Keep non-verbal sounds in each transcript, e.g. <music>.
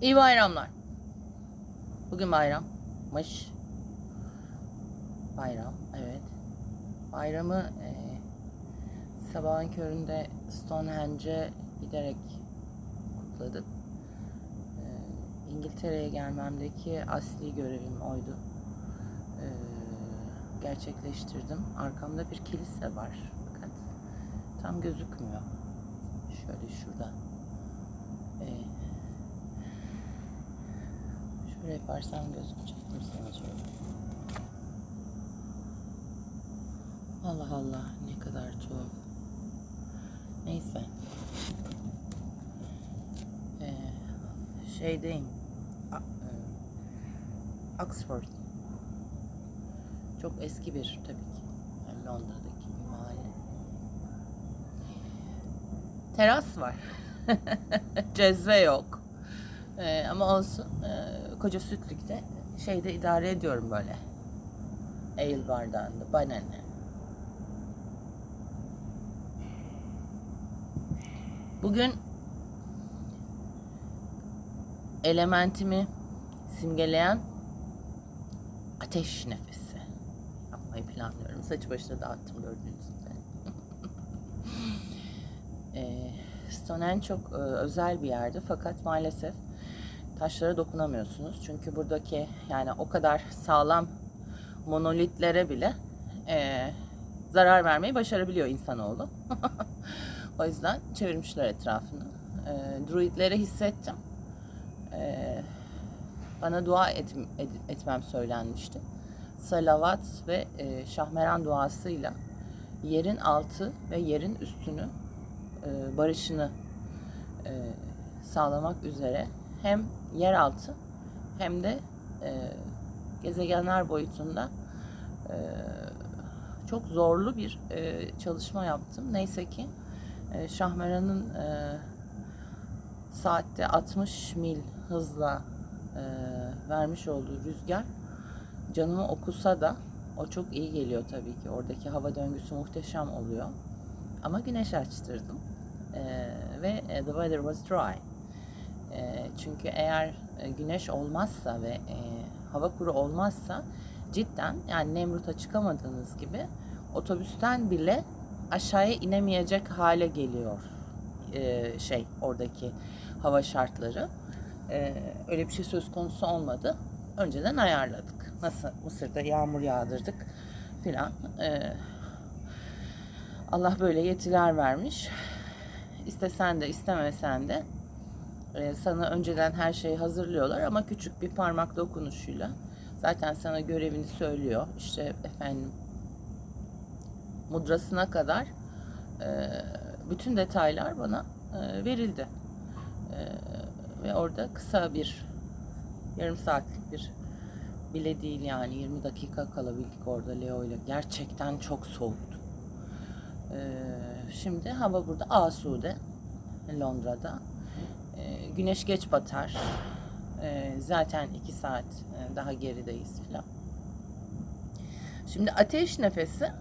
İyi bayramlar. Bugün bayrammış. Bayram, evet. Bayramı e, sabahın köründe Stonehenge'e giderek kutladık. E, İngiltere'ye gelmemdeki asli görevim oydu. E, gerçekleştirdim. Arkamda bir kilise var fakat tam gözükmüyor. Şöyle şurada. E, Şöyle yaparsam gözükecek mi sana şöyle? Allah Allah ne kadar tuhaf. Neyse. Ee, şeydeyim. E, Oxford. Çok eski bir tabii ki. Yani Londra'daki bir mahalle. Teras var. <laughs> Cezve yok. Ee, ama olsun. Ee, koca sütlükte şeyde idare ediyorum böyle. Ale bardağında. Bana? Bugün elementimi simgeleyen ateş nefesi yapmayı planlıyorum. Saç başına dağıttım gördüğünüz gibi. <laughs> Ee, Stonehenge çok e, özel bir yerdi fakat maalesef taşlara dokunamıyorsunuz. Çünkü buradaki yani o kadar sağlam monolitlere bile e, zarar vermeyi başarabiliyor insanoğlu. <laughs> o yüzden çevirmişler etrafını. E, druidleri hissettim. E, bana dua et, et- etmem söylenmişti. Salavat ve e, şahmeran duasıyla yerin altı ve yerin üstünü e, barışını e, sağlamak üzere hem yeraltı hem de e, gezegenler boyutunda e, çok zorlu bir e, çalışma yaptım. Neyse ki e, Şahmeran'ın e, saatte 60 mil hızla e, vermiş olduğu rüzgar canımı okusa da o çok iyi geliyor tabii ki. Oradaki hava döngüsü muhteşem oluyor. Ama güneş açtırdım. E, ve e, the weather was dry. E, çünkü eğer e, güneş olmazsa ve e, hava kuru olmazsa cidden yani Nemrut'a çıkamadığınız gibi otobüsten bile aşağıya inemeyecek hale geliyor e, şey oradaki hava şartları. E, öyle bir şey söz konusu olmadı. Önceden ayarladık. Nasıl Mısır'da yağmur yağdırdık filan. E, Allah böyle yetiler vermiş. İstesen de istemesen de e, sana önceden her şeyi hazırlıyorlar ama küçük bir parmak dokunuşuyla zaten sana görevini söylüyor. İşte efendim mudrasına kadar e, bütün detaylar bana e, verildi. E, ve orada kısa bir yarım saatlik bir bile değil yani 20 dakika kalabildik orada Leo ile. Gerçekten çok soğuktu. Şimdi hava burada asude Londra'da. E, güneş geç batar. E, zaten iki saat e, daha gerideyiz filan. Şimdi ateş nefesi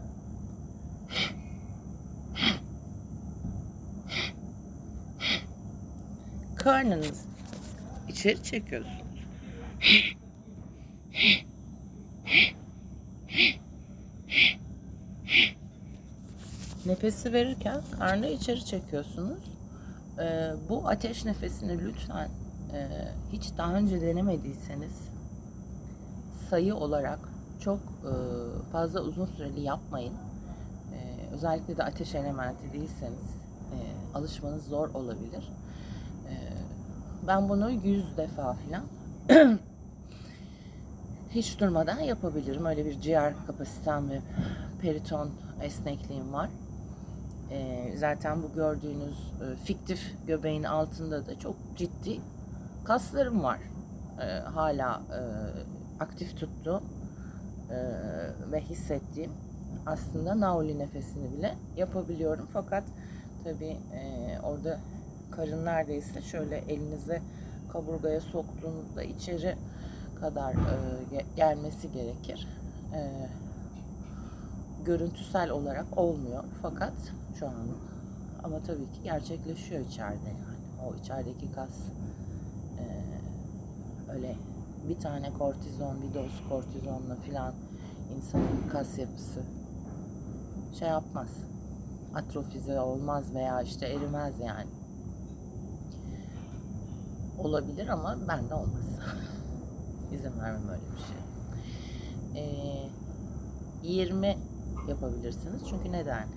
karnınız içeri çekiyorsunuz. Nefesi verirken karnı içeri çekiyorsunuz. Ee, bu ateş nefesini lütfen e, hiç daha önce denemediyseniz sayı olarak çok e, fazla uzun süreli yapmayın. E, özellikle de ateş elementi değilseniz e, alışmanız zor olabilir. E, ben bunu 100 defa falan <clears throat> hiç durmadan yapabilirim. Öyle bir ciğer kapasitem ve periton esnekliğim var. E, zaten bu gördüğünüz e, fiktif göbeğin altında da çok ciddi kaslarım var. E, hala e, aktif tuttuğum e, ve hissettiğim aslında Nauli nefesini bile yapabiliyorum. Fakat tabii e, orada karın neredeyse şöyle elinize kaburgaya soktuğunuzda içeri kadar e, ge- gelmesi gerekir. E, görüntüsel olarak olmuyor fakat şu an ama tabii ki gerçekleşiyor içeride yani o içerideki kas e, Öyle bir tane kortizon, bir doz kortizonla filan insanın kas yapısı şey yapmaz. Atrofize olmaz veya işte erimez yani. Olabilir ama bende olmaz. <laughs> İzin vermem öyle bir şey. Ee, 20 yapabilirsiniz. Çünkü neden?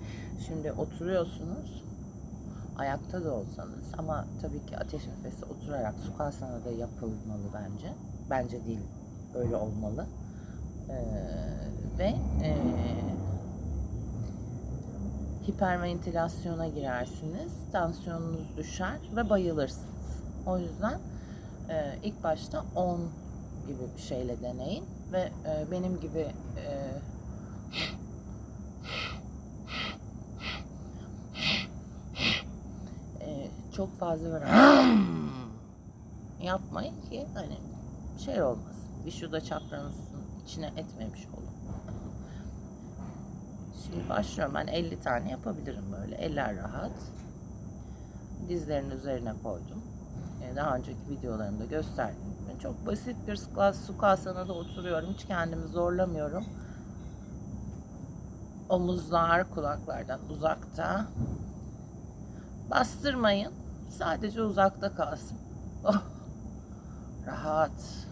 Şimdi oturuyorsunuz ayakta da olsanız ama tabii ki ateş nefesi oturarak sukasana da yapılmalı bence. Bence değil. Öyle olmalı. Ee, ve e, hiperventilasyona girersiniz. Tansiyonunuz düşer ve bayılırsınız. O yüzden e, ilk başta 10 gibi bir şeyle deneyin ve e, benim gibi e, e, çok fazla böyle yapmayın ki hani şey olmasın. Vişuda çakranızın içine etmemiş olun. Şimdi başlıyorum. Ben 50 tane yapabilirim böyle. Eller rahat. Dizlerin üzerine koydum. Ee, Daha önceki videolarımda gösterdim. Ben çok basit bir sukasanada oturuyorum. Hiç kendimi zorlamıyorum. Omuzlar kulaklardan uzakta. Bastırmayın. Sadece uzakta kalsın. Oh. Rahat.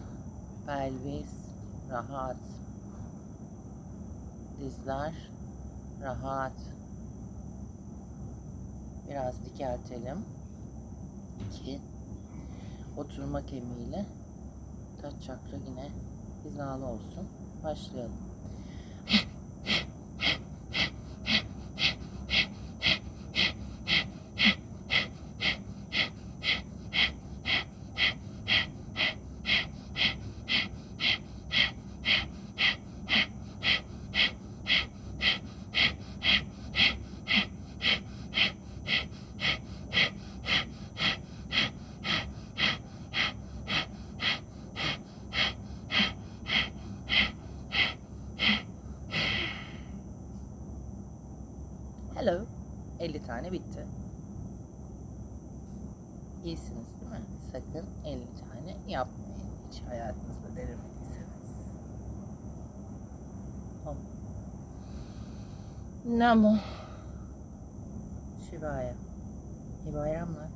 Pelvis rahat. Dizler rahat. Biraz dikeltelim ki oturma kemiğiyle taç çakra yine hizalı olsun. Başlayalım. Hello. 50 tane bitti. İyisiniz değil mi? Sakın 50 tane yapmayın. Hiç hayatınızda denemediyseniz. Tamam. Namo. Şivaya. İyi bayramlar.